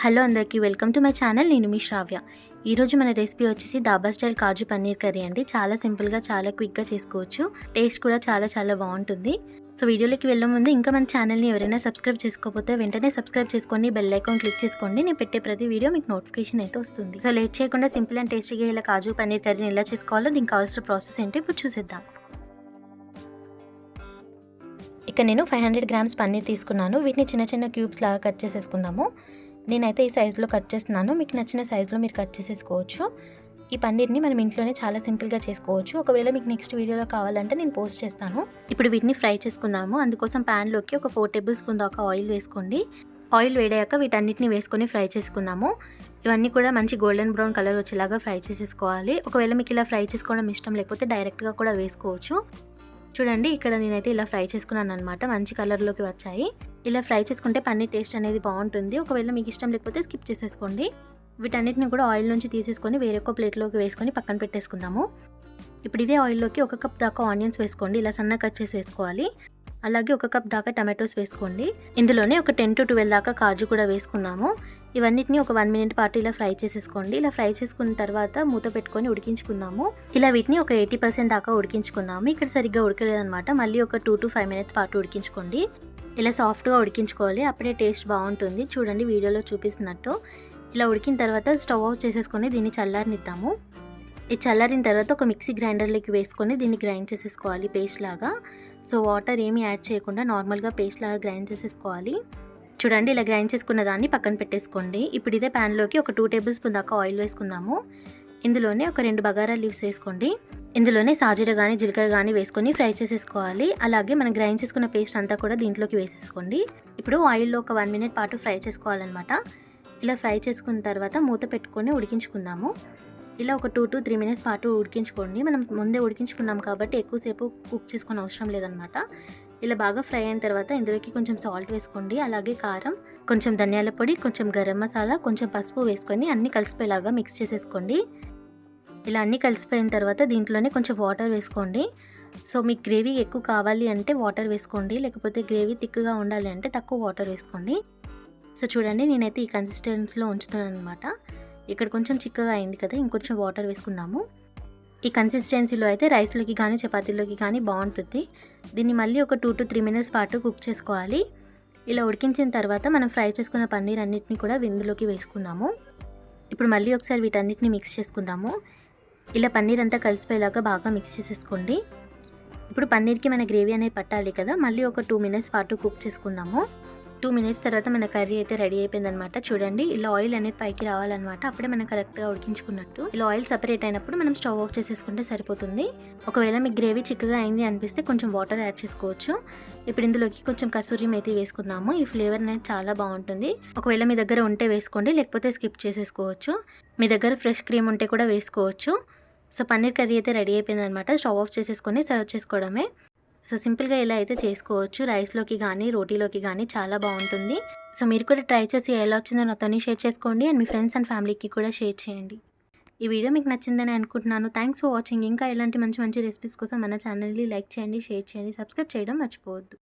Hello అందరికీ welcome to my channel. నేను మీ శ్రావ్య. ఈరోజు మన రెసిపీ వచ్చేసి దాబా స్టైల్ కాజు పన్నీర్ కర్రీ అండి. చాలా సింపుల్గా చాలా క్విక్గా చేసుకోవచ్చు. టేస్ట్ కూడా చాలా చాలా బాగుంటుంది. సో వీడియోలోకి వెళ్ళే ముందు ఇంకా మన ఛానల్ని ఎవరైనా సబ్స్క్రైబ్ చేసుకోకపోతే వెంటనే సబ్స్క్రైబ్ చేసుకోండి బెల్ ఐకాన్ క్లిక్ చేసుకోండి. నేను పెట్టే ప్రతి వీడియో మీకు నోటిఫికేషన్ అయితే వస్తుంది. సో లేట్ చేయకుండా సింపుల్ అండ్ టేస్టీగా ఇలా కాజు పన్నీర్ కర్రీని ఎలా చేసుకోవాలో దీనికి కావాల్సిన ప్రాసెస్ ఏంటో ఇప్పుడు చూసేద్దాం. ఇక నేను ఫైవ్ హండ్రెడ్ గ్రామ్స్ పన్నీర్ తీసుకున్నాను. వీటిని చిన్న చిన్న క్యూబ్స్ లాగా కట్ చేసేసుకుందాము. నేనైతే ఈ సైజులో కట్ చేస్తున్నాను. మీకు నచ్చిన సైజులో మీరు కట్ చేసేసుకోవచ్చు. ఈ పన్నీర్ని మనం ఇంట్లోనే చాలా సింపుల్గా చేసుకోవచ్చు. ఒకవేళ మీకు నెక్స్ట్ వీడియోలో కావాలంటే నేను పోస్ట్ చేస్తాను. ఇప్పుడు వీటిని ఫ్రై చేసుకుందాము. అందుకోసం ప్యాన్లోకి ఒక ఫోర్ టేబుల్ స్పూన్ దాకా ఆయిల్ వేసుకోండి. ఆయిల్ వేడాక వీటన్నిటిని వేసుకొని ఫ్రై చేసుకుందాము. ఇవన్నీ కూడా మంచి గోల్డెన్ బ్రౌన్ కలర్ వచ్చేలాగా ఫ్రై చేసేసుకోవాలి. ఒకవేళ మీకు ఇలా ఫ్రై చేసుకోవడం ఇష్టం లేకపోతే డైరెక్ట్గా కూడా వేసుకోవచ్చు. చూడండి ఇక్కడ నేనైతే ఇలా ఫ్రై చేసుకున్నాను అనమాట మంచి కలర్లోకి వచ్చాయి. ఇలా ఫ్రై చేసుకుంటే పన్నీర్ టేస్ట్ అనేది బాగుంటుంది. ఒకవేళ మీకు ఇష్టం లేకపోతే స్కిప్ చేసేసుకోండి. వీటన్నిటిని కూడా ఆయిల్ నుంచి తీసేసుకొని వేరొక ప్లేట్లోకి వేసుకొని పక్కన పెట్టేసుకుందాము. ఇప్పుడు ఇదే ఆయిల్లోకి ఒక కప్ దాకా ఆనియన్స్ వేసుకోండి. ఇలా సన్న కట్ చేసి వేసుకోవాలి. అలాగే ఒక కప్ దాకా టమాటోస్ వేసుకోండి. ఇందులోనే ఒక టెన్ టు ట్వెల్వ్ దాకా కాజు కూడా వేసుకున్నాము ఇవన్నిటిని ఒక వన్ మినిట్ పాటు ఇలా ఫ్రై చేసేసుకోండి. ఇలా ఫ్రై చేసుకున్న తర్వాత మూత పెట్టుకొని ఉడికించుకుందాము. ఇలా వీటిని ఒక ఎయిటీ పర్సెంట్ దాకా ఉడికించుకుందాము ఇక్కడ సరిగ్గా ఉడకలేదనమాట మళ్ళీ ఒక టూ టు ఫైవ్ మినిట్స్ పాటు ఉడికించుకోండి. ఇలా సాఫ్ట్గా ఉడికించుకోవాలి. అప్పుడే టేస్ట్ బాగుంటుంది. చూడండి వీడియోలో చూపిస్తున్నట్టు. ఇలా ఉడికిన తర్వాత స్టవ్ ఆఫ్ చేసేసుకొని దీన్ని చల్లారనిద్దాము. ఈ చల్లారిన తర్వాత ఒక మిక్సీ గ్రైండర్లోకి వేసుకొని దీన్ని గ్రైండ్ చేసేసుకోవాలి పేస్ట్ లాగా. సో వాటర్ ఏమీ యాడ్ చేయకుండా నార్మల్గా పేస్ట్ లాగా గ్రైండ్ చేసేసుకోవాలి. చూడండి ఇలా గ్రైండ్ చేసుకున్న దాన్ని పక్కన పెట్టేసుకోండి. ఇప్పుడు ఇదే ప్యాన్లోకి ఒక టూ టేబుల్ స్పూన్ దాకా ఆయిల్ వేసుకుందాము. ఇందులోనే ఒక రెండు బగారా లీవ్స్ వేసుకోండి. ఇందులోనే సాజీర కానీ జీలకర్ర కానీ వేసుకొని ఫ్రై చేసేసుకోవాలి. అలాగే మనం గ్రైండ్ చేసుకున్న పేస్ట్ అంతా కూడా దీంట్లోకి వేసేసుకోండి. ఇప్పుడు ఆయిల్లో ఒక వన్ మినిట్ పాటు ఫ్రై చేసుకోవాలన్నమాట. ఇలా ఫ్రై చేసుకున్న తర్వాత మూత పెట్టుకొని ఉడికించుకుందాము. ఇలా ఒక టూ టు త్రీ మినిట్స్ పాటు ఉడికించుకోండి. మనం ముందే ఉడికించుకున్నాం కాబట్టి ఎక్కువసేపు కుక్ చేసుకునే అవసరం లేదనమాట ఇలా బాగా ఫ్రై అయిన తర్వాత ఇందులోకి కొంచెం సాల్ట్ వేసుకోండి. అలాగే కారం కొంచెం ధనియాల పొడి కొంచెం గరం మసాలా కొంచెం పసుపు వేసుకొని అన్నీ కలిసిపోయేలాగా మిక్స్ చేసేసుకోండి. ఇలా అన్నీ కలిసిపోయిన తర్వాత దీంట్లోనే కొంచెం వాటర్ వేసుకోండి. సో మీకు గ్రేవీ ఎక్కువ కావాలి అంటే వాటర్ వేసుకోండి. లేకపోతే గ్రేవీ థిక్గా ఉండాలి అంటే తక్కువ వాటర్ వేసుకోండి. సో చూడండి నేనైతే ఈ కన్సిస్టెన్సీలో ఉంచుతున్నాను అనమాట ఇక్కడ కొంచెం చిక్కగా అయింది కదా ఇంకొంచెం వాటర్ వేసుకుందాము. ఈ కన్సిస్టెన్సీలో అయితే రైస్లోకి కానీ చపాతీలోకి కానీ బాగుంటుంది. దీన్ని మళ్ళీ ఒక టూ టు త్రీ మినిట్స్ పాటు కుక్ చేసుకోవాలి. ఇలా ఉడికించిన తర్వాత మనం ఫ్రై చేసుకున్న పన్నీర్ అన్నిటిని కూడా విందులోకి వేసుకుందాము. ఇప్పుడు మళ్ళీ ఒకసారి వీటన్నిటిని మిక్స్ చేసుకుందాము. ఇలా పన్నీర్ అంతా కలిసిపోయేలాగా బాగా మిక్స్ చేసేసుకోండి. ఇప్పుడు పన్నీర్కి మన గ్రేవీ అనేది పట్టాలి కదా మళ్ళీ ఒక టూ మినిట్స్ పాటు కుక్ చేసుకుందాము. టూ మినిట్స్ తర్వాత మన కర్రీ అయితే రెడీ అయిపోయిందనమాట చూడండి ఇలా ఆయిల్ అనేది పైకి రావాలన్నమాట. అప్పుడే మనం కరెక్ట్గా ఉడికించుకున్నట్టు. ఇలా ఆయిల్ సపరేట్ అయినప్పుడు మనం స్టవ్ ఆఫ్ చేసేసుకుంటే సరిపోతుంది. ఒకవేళ మీకు గ్రేవీ చిక్కగా అయింది అనిపిస్తే కొంచెం వాటర్ యాడ్ చేసుకోవచ్చు. ఇప్పుడు ఇందులోకి కొంచెం కసూరి మేతి వేసుకుందాము. ఈ ఫ్లేవర్ అనేది చాలా బాగుంటుంది. ఒకవేళ మీ దగ్గర ఉంటే వేసుకోండి లేకపోతే స్కిప్ చేసేసుకోవచ్చు. మీ దగ్గర ఫ్రెష్ క్రీమ్ ఉంటే కూడా వేసుకోవచ్చు. సో పన్నీర్ కర్రీ అయితే రెడీ అయిపోయిందనమాట స్టవ్ ఆఫ్ చేసేసుకొని సర్వ్ చేసుకోవడమే. సో సింపుల్గా ఇలా అయితే చేసుకోవచ్చు. రైస్లోకి కానీ రోటీలోకి కానీ చాలా బాగుంటుంది. సో మీరు కూడా ట్రై చేసి ఎలా వచ్చిందో నాతోని షేర్ చేసుకోండి. అండ్ మీ ఫ్రెండ్స్ అండ్ ఫ్యామిలీకి కూడా షేర్ చేయండి. ఈ వీడియో మీకు నచ్చిందని అనుకుంటున్నాను. Thanks for watching. ఇంకా ఇలాంటి మంచి మంచి రెసిపీస్ కోసం మన ఛానల్ని లైక్ చేయండి షేర్ చేయండి సబ్స్క్రైబ్ చేయడం మర్చిపోవద్దు.